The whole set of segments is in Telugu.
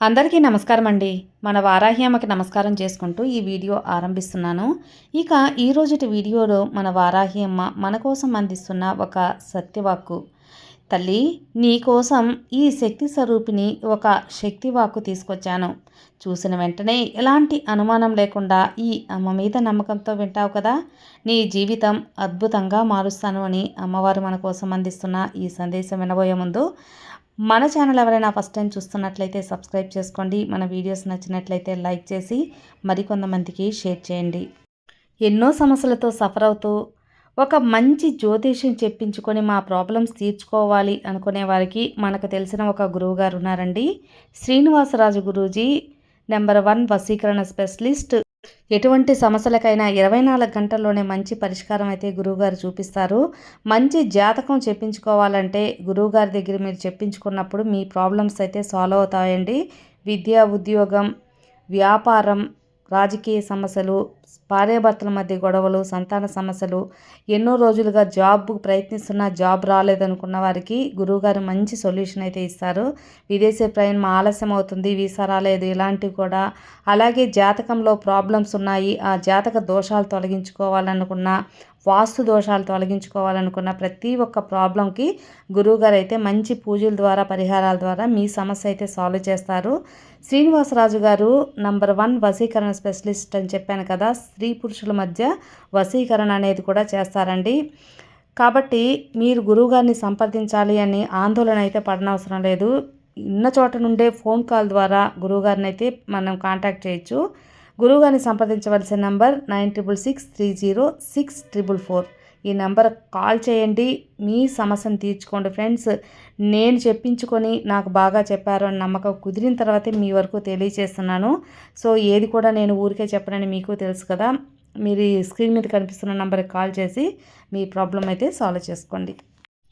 అందరికీ నమస్కారం అండి మన వారాహి అమ్మకి నమస్కారం చేసుకుంటూ ఈ వీడియో ఆరంభిస్తున్నాను. ఇక ఈరోజుటి వీడియోలో మన వారాహి అమ్మ మన కోసం అందిస్తున్న ఒక సత్యవాక్కు. తల్లి నీకోసం ఈ శక్తి స్వరూపిణి ఒక శక్తివాక్కు తీసుకొచ్చాను. చూసిన వెంటనే ఎలాంటి అనుమానం లేకుండా ఈ అమ్మ మీద నమ్మకంతో వింటావు కదా? నీ జీవితం అద్భుతంగా మారుస్తాను అని అమ్మవారు మన కోసం అందిస్తున్న ఈ సందేశం వినబోయే ముందు మన ఛానల్ ఎవరైనా ఫస్ట్ టైం చూస్తున్నట్లయితే సబ్స్క్రైబ్ చేసుకోండి. మన వీడియోస్ నచ్చినట్లయితే లైక్ చేసి మరికొంతమందికి షేర్ చేయండి. ఎన్నో సమస్యలతో సఫర్ అవుతూ ఒక మంచి జ్యోతిష్యం చెప్పించుకొని మా ప్రాబ్లమ్స్ తీర్చుకోవాలి అనుకునే వారికి మనకు తెలిసిన ఒక గురువు గారు ఉన్నారండి. శ్రీనివాసరాజు గురూజీ నెంబర్ వన్ వసీకరణ స్పెషలిస్ట్ ఎటువంటి సమస్యలకైనా ఇరవై నాలుగు గంటల్లోనే మంచి పరిష్కారం అయితే గురువుగారు చూపిస్తారు. మంచి జాతకం చెప్పించుకోవాలంటే గురువుగారి దగ్గర మీరు చెప్పించుకున్నప్పుడు మీ ప్రాబ్లమ్స్ అయితే సాల్వ్ అవుతాయండి. విద్య ఉద్యోగం వ్యాపారం రాజకీయ సమస్యలు భార్యాభర్తల మధ్య గొడవలు సంతాన సమస్యలు ఎన్నో రోజులుగా జాబ్ ప్రయత్నిస్తున్న జాబ్ రాలేదనుకున్న వారికి గురువుగారు మంచి సొల్యూషన్ అయితే ఇస్తారు. విదేశీ ప్రయాణం ఆలస్యం అవుతుంది వీసా రాలేదు ఇలాంటివి కూడా. అలాగే జాతకంలో ప్రాబ్లమ్స్ ఉన్నాయి. ఆ జాతక దోషాలు తొలగించుకోవాలనుకున్న వాస్తు దోషాలు తొలగించుకోవాలనుకున్న ప్రతి ఒక్క ప్రాబ్లంకి గురువుగారు అయితే మంచి పూజల ద్వారా పరిహారాల ద్వారా మీ సమస్య అయితే సాల్వ్ చేస్తారు. శ్రీనివాసరాజు గారు నంబర్ వన్ వశీకరణ స్పెషలిస్ట్ అని చెప్పాను కదా స్త్రీ పురుషుల మధ్య వశీకరణ అనేది కూడా చేస్తారండి. కాబట్టి మీరు గురువుగారిని సంప్రదించాలి అని ఆందోళన అయితే పడనవసరం లేదు. ఉన్న చోట నుండే ఫోన్ కాల్ ద్వారా గురువుగారిని అయితే మనం కాంటాక్ట్ చేయొచ్చు. గురువుగారిని సంప్రదించవలసిన number nine triple six three zero six triple four. ఈ నెంబర్ కాల్ చేయండి. మీ సమస్యను తీర్చుకోండి ఫ్రెండ్స్. నేను చెప్పించుకొని నాకు బాగా చెప్పారు అని నమ్మకం కుదిరిన తర్వాతే మీ వరకు తెలియచేస్తున్నాను. సో ఏది కూడా నేను ఊరికే చెప్పనని మీకు తెలుసు కదా. మీరు స్క్రీన్ మీద కనిపిస్తున్న నెంబర్కి కాల్ చేసి మీ ప్రాబ్లం అయితే సాల్వ్ చేసుకోండి.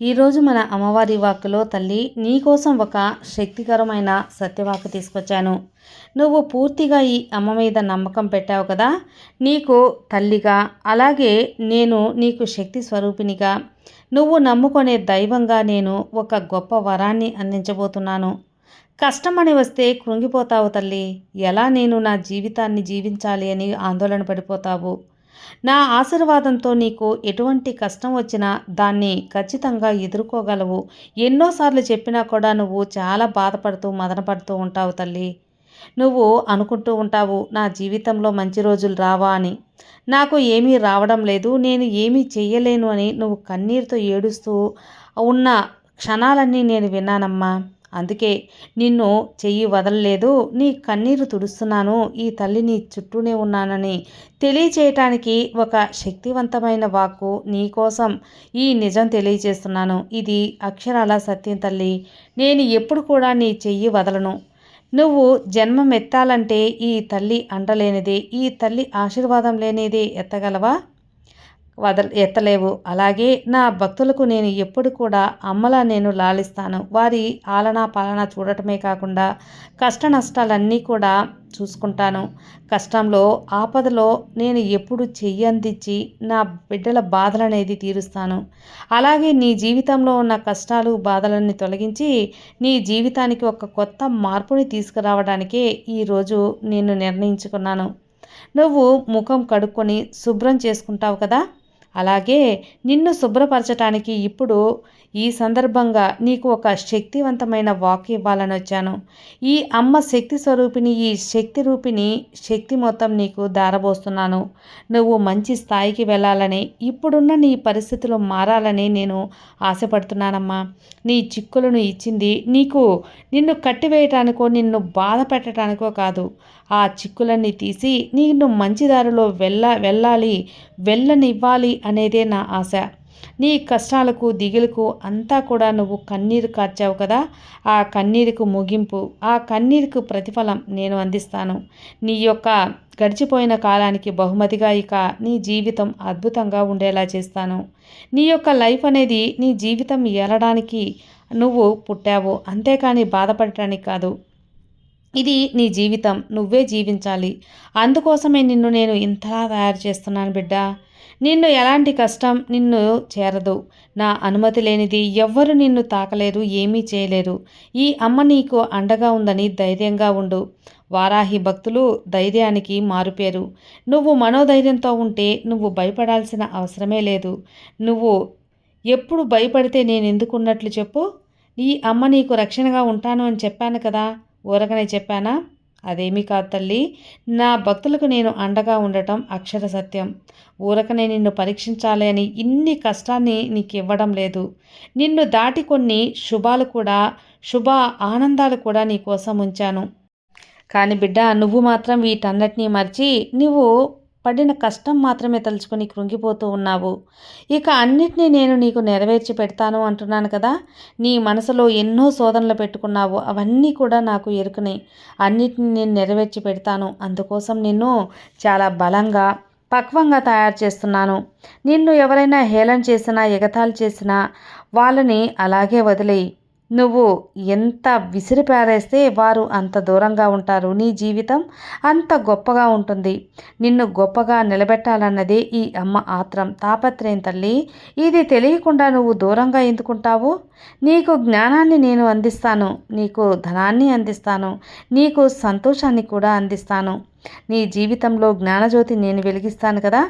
ఈరోజు మన అమ్మవారి వాక్కులో తల్లి నీకోసం ఒక శక్తికరమైన సత్యవాకు తీసుకొచ్చాను. నువ్వు పూర్తిగా ఈ అమ్మ మీద నమ్మకం పెట్టావు కదా? నీకు తల్లిగా అలాగే నేను నీకు శక్తి స్వరూపినిగా నువ్వు నమ్ముకునే దైవంగా నేను ఒక గొప్ప వరాన్ని అందించబోతున్నాను. కష్టమని వస్తే కృంగిపోతావు తల్లి. ఎలా నేను నా జీవితాన్ని జీవించాలి అని ఆందోళన పడిపోతావు? నా ఆశీర్వాదంతో నీకు ఎటువంటి కష్టం వచ్చినా దాన్ని ఖచ్చితంగా ఎదుర్కోగలవు. ఎన్నోసార్లు చెప్పినా కూడా నువ్వు చాలా బాధపడుతూ మదనపడుతూ ఉంటావు తల్లి. నువ్వు అనుకుంటూ ఉంటావు నా జీవితంలో మంచి రోజులు రావా అని. నాకు ఏమీ రావడం లేదు నేను ఏమీ చెయ్యలేను అని నువ్వు కన్నీరుతో ఏడుస్తూ ఉన్న క్షణాలన్నీ నేను విన్నానమ్మా. అందుకే నిన్ను చెయ్యి వదలలేదు నీ కన్నీరు తుడుస్తున్నాను ఈ తల్లిని చుట్టూనే ఉన్నానని తెలియచేయటానికి ఒక శక్తివంతమైన వాక్కు నీకోసం ఈ నిజం తెలియచేస్తున్నాను. ఇది అక్షరాల సత్యం తల్లి. నేను ఎప్పుడు కూడా నీ చెయ్యి వదలను. నువ్వు జన్మమెత్తాలంటే ఈ తల్లి అండలేనిదే ఈ తల్లి ఆశీర్వాదం లేనిదే ఎత్తగలవా? వదల ఎత్తలేవు. అలాగే నా భక్తులకు నేను ఎప్పుడు కూడా అమ్మలా నేను లాలిస్తాను. వారి ఆలనా పాలన చూడటమే కాకుండా కష్ట నష్టాలన్నీ కూడా చూసుకుంటాను. కష్టంలో ఆపదలో నేను ఎప్పుడు చెయ్యందించి నా బిడ్డల బాధలనేది తీరుస్తాను. అలాగే నీ జీవితంలో ఉన్న కష్టాలు బాధలన్నీ తొలగించి నీ జీవితానికి ఒక కొత్త మార్పుని తీసుకురావడానికే ఈరోజు నేను నిర్ణయించుకున్నాను. నువ్వు ముఖం కడుక్కొని శుభ్రం చేసుకుంటావు కదా? అలాగే నిన్ను శుభ్రపరచటానికి ఇప్పుడు ఈ సందర్భంగా నీకు ఒక శక్తివంతమైన వాక్ ఇవ్వాలని వచ్చాను. ఈ అమ్మ శక్తి స్వరూపిణి ఈ శక్తి రూపిణి శక్తి మొత్తం నీకు దారబోస్తున్నాను. నువ్వు మంచి స్థాయికి వెళ్ళాలని ఇప్పుడున్న నీ పరిస్థితులు మారాలని నేను ఆశపడుతున్నానమ్మా. నీ చిక్కులను ఇచ్చింది నీకు నిన్ను కట్టివేయటానికో నిన్ను బాధ పెట్టడానికో కాదు. ఆ చిక్కులన్నీ తీసి నిన్ను మంచి దారిలో వెళ్ళ వెళ్ళాలి వెళ్ళనివ్వాలి అనేదే నా ఆశ. నీ కష్టాలకు దిగులకు అంతా కూడా నువ్వు కన్నీరు కార్చావు కదా. ఆ కన్నీరుకు ముగింపు ఆ కన్నీరుకు ప్రతిఫలం నేను అందిస్తాను. నీ యొక్క గడిచిపోయిన కాలానికి బహుమతిగా ఇక నీ జీవితం అద్భుతంగా ఉండేలా చేస్తాను. నీ యొక్క లైఫ్ అనేది నీ జీవితం ఏలడానికి నువ్వు పుట్టావు. అంతేకాని బాధపడటానికి కాదు. ఇది నీ జీవితం. నువ్వే జీవించాలి. అందుకోసమే నిన్ను నేను ఇంతలా తయారు చేస్తున్నాను బిడ్డా. నిన్ను ఎలాంటి కష్టం నిన్ను చేరదు. నా అనుమతి లేనిది ఎవ్వరు నిన్ను తాకలేరు ఏమీ చేయలేరు ఈ అమ్మ నీకు అండగా ఉందని ధైర్యంగా ఉండు. వారాహి భక్తులు ధైర్యానికి మారుపేరు. నువ్వు మనోధైర్యంతో ఉంటే నువ్వు భయపడాల్సిన అవసరమే లేదు. నువ్వు ఎప్పుడు భయపడితే నేను ఎందుకున్నట్లు చెప్పు. ఈ అమ్మ నీకు రక్షణగా ఉంటాను అని చెప్పాను కదా. ఊరకనే చెప్పానా? అదేమీ కాదు తల్లి. నా భక్తులకు నేను అండగా ఉండటం అక్షర సత్యం. ఊరకనే నిన్ను పరీక్షించాలి అని ఇన్ని కష్టాన్ని నీకు ఇవ్వడం లేదు. నిన్ను దాటి కొన్ని శుభాలు కూడా శుభ ఆనందాలు కూడా నీకోసం ఉంచాను. కానీ బిడ్డ నువ్వు మాత్రం వీటన్నిటినీ మర్చి నువ్వు పడిన కష్టం మాత్రమే తలుచుకుని కృంగిపోతూ ఉన్నావు. ఇక అన్నిటినీ నేను నీకు నెరవేర్చి పెడతాను అంటున్నాను కదా. నీ మనసులో ఎన్నో శోధనలు పెట్టుకున్నావు. అవన్నీ కూడా నాకు ఎరుకునే. అన్నిటిని నేను నెరవేర్చి పెడతాను. అందుకోసం నిన్ను చాలా బలంగా పక్వంగా తయారు చేస్తున్నాను. నిన్ను ఎవరైనా హేళన చేసినా ఎగతాళి చేసినా వాళ్ళని అలాగే వదిలేయి. నువ్వు ఎంత విసిరిపారేస్తే వారు అంత దూరంగా ఉంటారు నీ జీవితం అంత గొప్పగా ఉంటుంది. నిన్ను గొప్పగా నిలబెట్టాలన్నదే ఈ అమ్మ ఆత్రం. తాపత్రయం తల్లి ఇది తెలియకుండా నువ్వు దూరంగా ఎందుకుంటావు? నీకు జ్ఞానాన్ని నేను అందిస్తాను నీకు ధనాన్ని అందిస్తాను నీకు సంతోషాన్ని కూడా అందిస్తాను. నీ జీవితంలో జ్ఞానజ్యోతి నేను వెలిగిస్తాను కదా?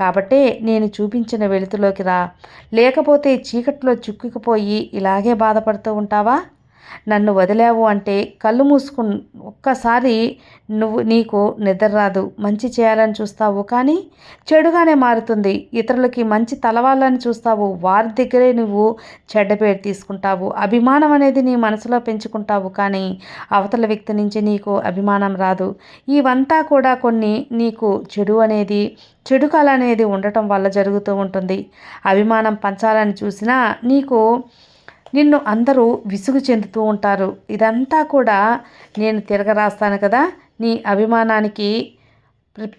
కాబట్టే నేను చూపించిన వెలుతులోకి రా. లేకపోతే చీకట్లో చిక్కుకుపోయి ఇలాగే బాధపడుతూ ఉంటావా? నన్ను వదిలావు అంటే కళ్ళు మూసుకు ఒక్కసారి నువ్వు నీకు నిద్ర రాదు. మంచి చేయాలని చూస్తావు కానీ చెడుగానే మారుతుంది. ఇతరులకి మంచి తలవాళ్ళని చూస్తావు. వారి దగ్గరే నువ్వు చెడ్డ పేరు తీసుకుంటావు. అభిమానం అనేది నీ మనసులో పెంచుకుంటావు కానీ అవతల వ్యక్తి నుంచి నీకు అభిమానం రాదు. ఇవంతా కూడా కొన్ని నీకు చెడు అనేది చెడు కళ అనేది ఉండటం వల్ల జరుగుతూ ఉంటుంది. అభిమానం పంచాలని చూసినా నీకు నిన్ను అందరూ విసుగు చెందుతూ ఉంటారు. ఇదంతా కూడా నేను తిరగరాస్తాను కదా. నీ అభిమానానికి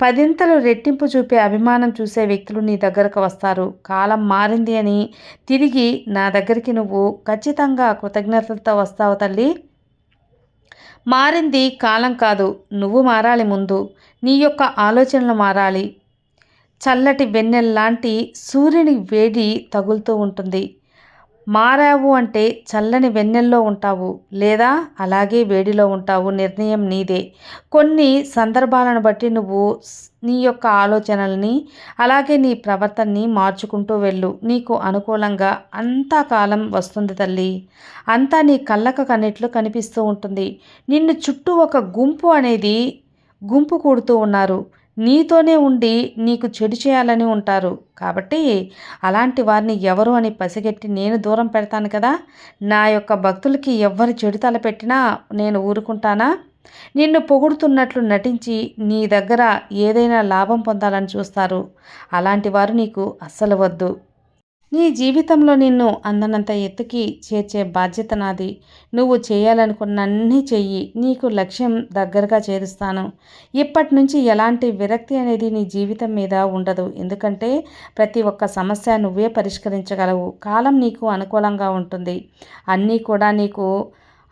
పదింతలు రెట్టింపు చూపే అభిమానం చూసే వ్యక్తులు నీ దగ్గరకు వస్తారు. కాలం మారింది అని తిరిగి నా దగ్గరికి నువ్వు ఖచ్చితంగా కృతజ్ఞతలతో వస్తావు తల్లి. మారింది కాలం కాదు నువ్వు మారాలి ముందు. నీ యొక్క ఆలోచనలు మారాలి. చల్లటి వెన్నెల్లాంటి సూర్యుని వేడి తగులుతూ ఉంటుంది. మారావు అంటే చల్లని వెన్నెల్లో ఉంటావు లేదా అలాగే వేడిలో ఉంటావు నిర్ణయం నీదే. కొన్ని సందర్భాలను బట్టి నువ్వు నీ యొక్క ఆలోచనల్ని అలాగే నీ ప్రవర్తనని మార్చుకుంటూ వెళ్ళు. నీకు అనుకూలంగా అంతా కాలం వస్తుంది తల్లి. అంతా నీ కళ్ళకు కన్నిట్లు కనిపిస్తూ ఉంటుంది. నిన్ను చుట్టూ ఒక గుంపు అనేది గుంపు కూడుతూ ఉన్నారు. నీతోనే ఉండి నీకు చెడు చేయాలని ఉంటారు. కాబట్టి అలాంటి వారిని ఎవరు అని పసిగట్టి నేను దూరం పెడతాను కదా? నా యొక్క భక్తులకి ఎవరు చెడు తలపెట్టినా నేను ఊరుకుంటానా? నిన్ను పొగుడుతున్నట్లు నటించి నీ దగ్గర ఏదైనా లాభం పొందాలని చూస్తారు. అలాంటి వారు నీకు అస్సలు వద్దు. నీ జీవితంలో నిన్ను అందనంత ఎత్తుకి చేర్చే బాధ్యత నాది. నువ్వు చేయాలనుకున్నన్నీ చెయ్యి నీకు లక్ష్యం దగ్గరగా చేరుస్తాను. ఇప్పటి నుంచి ఎలాంటి విరక్తి అనేది నీ జీవితం మీద ఉండదు. ఎందుకంటే ప్రతి ఒక్క సమస్య నువ్వే పరిష్కరించగలవు. కాలం నీకు అనుకూలంగా ఉంటుంది. అన్నీ కూడా నీకు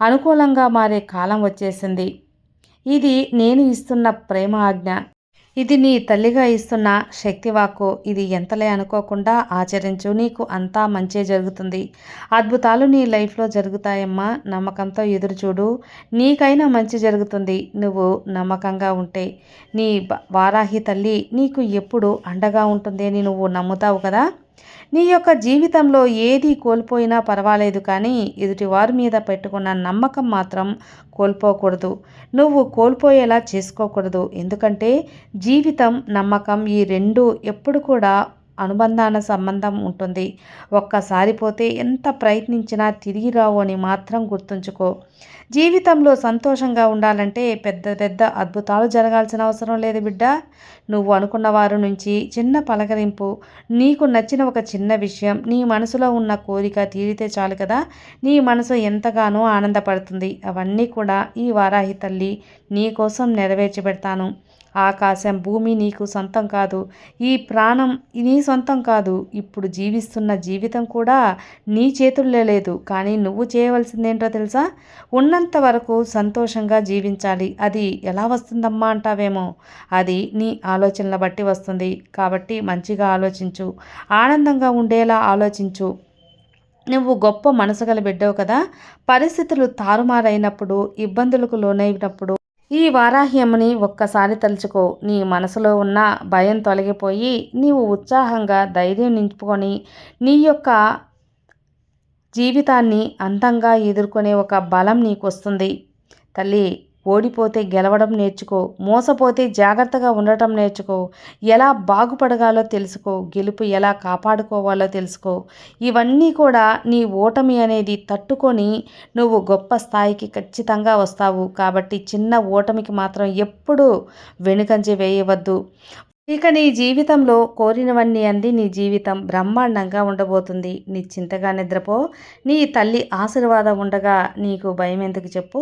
అనుకూలంగా మారే కాలం వచ్చేసింది. ఇది నేను ఇస్తున్న ప్రేమ ఆజ్ఞ. ఇది నీ తల్లిగా ఇస్తున్న శక్తివాక్కు. ఇది ఎంతలే అనుకోకుండా ఆచరించు. నీకు అంతా మంచే జరుగుతుంది. అద్భుతాలు నీ లైఫ్లో జరుగుతాయమ్మా. నమ్మకంతో ఎదురుచూడు నీకైనా మంచి జరుగుతుంది. నువ్వు నమ్మకంగా ఉంటే. నీ వారాహి తల్లి నీకు ఎప్పుడు అండగా ఉంటుంది అని నువ్వు నమ్ముతావు కదా? నీ యొక్క జీవితంలో ఏది కోల్పోయినా పర్వాలేదు కానీ ఎదుటివారి మీద పెట్టుకున్న నమ్మకం మాత్రం కోల్పోకూడదు. నువ్వు కోల్పోయేలా చేసుకోకూడదు. ఎందుకంటే జీవితం నమ్మకం ఈ రెండు ఎప్పుడు కూడా అనుబంధాన సంబంధం ఉంటుంది. ఒక్కసారి పోతే ఎంత ప్రయత్నించినా తిరిగి రావు అని మాత్రం గుర్తుంచుకో. జీవితంలో సంతోషంగా ఉండాలంటే పెద్ద పెద్ద అద్భుతాలు జరగాల్సిన అవసరం లేదు బిడ్డ. నువ్వు అనుకున్న వారి నుంచి చిన్న పలకరింపు. నీకు నచ్చిన ఒక చిన్న విషయం. నీ మనసులో ఉన్న కోరిక తీరితే చాలు కదా. నీ మనసు ఎంతగానో ఆనందపడుతుంది. అవన్నీ కూడా ఈ వారాహి తల్లి నీ కోసం నెరవేర్చి పెడతాను. ఆకాశం భూమి నీకు సొంతం కాదు. ఈ ప్రాణం నీ సొంతం కాదు. ఇప్పుడు జీవిస్తున్న జీవితం కూడా నీ చేతుల్లో లేదు. కానీ నువ్వు చేయవలసిందేంటో తెలుసా? ఉన్నంత వరకు సంతోషంగా జీవించాలి. అది ఎలా వస్తుందమ్మా అంటావేమో? అది నీ ఆలోచనల బట్టి వస్తుంది. కాబట్టి మంచిగా ఆలోచించు. ఆనందంగా ఉండేలా ఆలోచించు. నువ్వు గొప్ప మనసు గల బిడ్డవు కదా? పరిస్థితులు తారుమారైనప్పుడు ఇబ్బందులకు లోనైనప్పుడు ఈ వారాహ్యముని ఒక్కసారి తలుచుకో. నీ మనసులో ఉన్న భయం తొలగిపోయి నీవు ఉత్సాహంగా ధైర్యం నింపుకొని నీ యొక్క జీవితాన్ని అందంగా ఎదుర్కొనే ఒక బలం నీకు వస్తుంది తల్లి ఓడిపోతే గెలవడం నేర్చుకో మోసపోతే జాగ్రత్తగా ఉండటం నేర్చుకో ఎలా బాగుపడగాలో తెలుసుకో గెలుపు ఎలా కాపాడుకోవాలో తెలుసుకో. ఇవన్నీ కూడా నీ ఓటమి అనేది తట్టుకొని నువ్వు గొప్ప స్థాయికి ఖచ్చితంగా వస్తావు. కాబట్టి చిన్న ఓటమికి మాత్రం ఎప్పుడూ వెనుకంజ వేయవద్దు. ఇక నీ జీవితంలో కోరినవన్నీ అంది నీ జీవితం. బ్రహ్మాండంగా ఉండబోతుంది. నీ చింతగా నిద్రపో. నీ తల్లి ఆశీర్వాదం ఉండగా నీకు భయం ఎందుకు చెప్పు?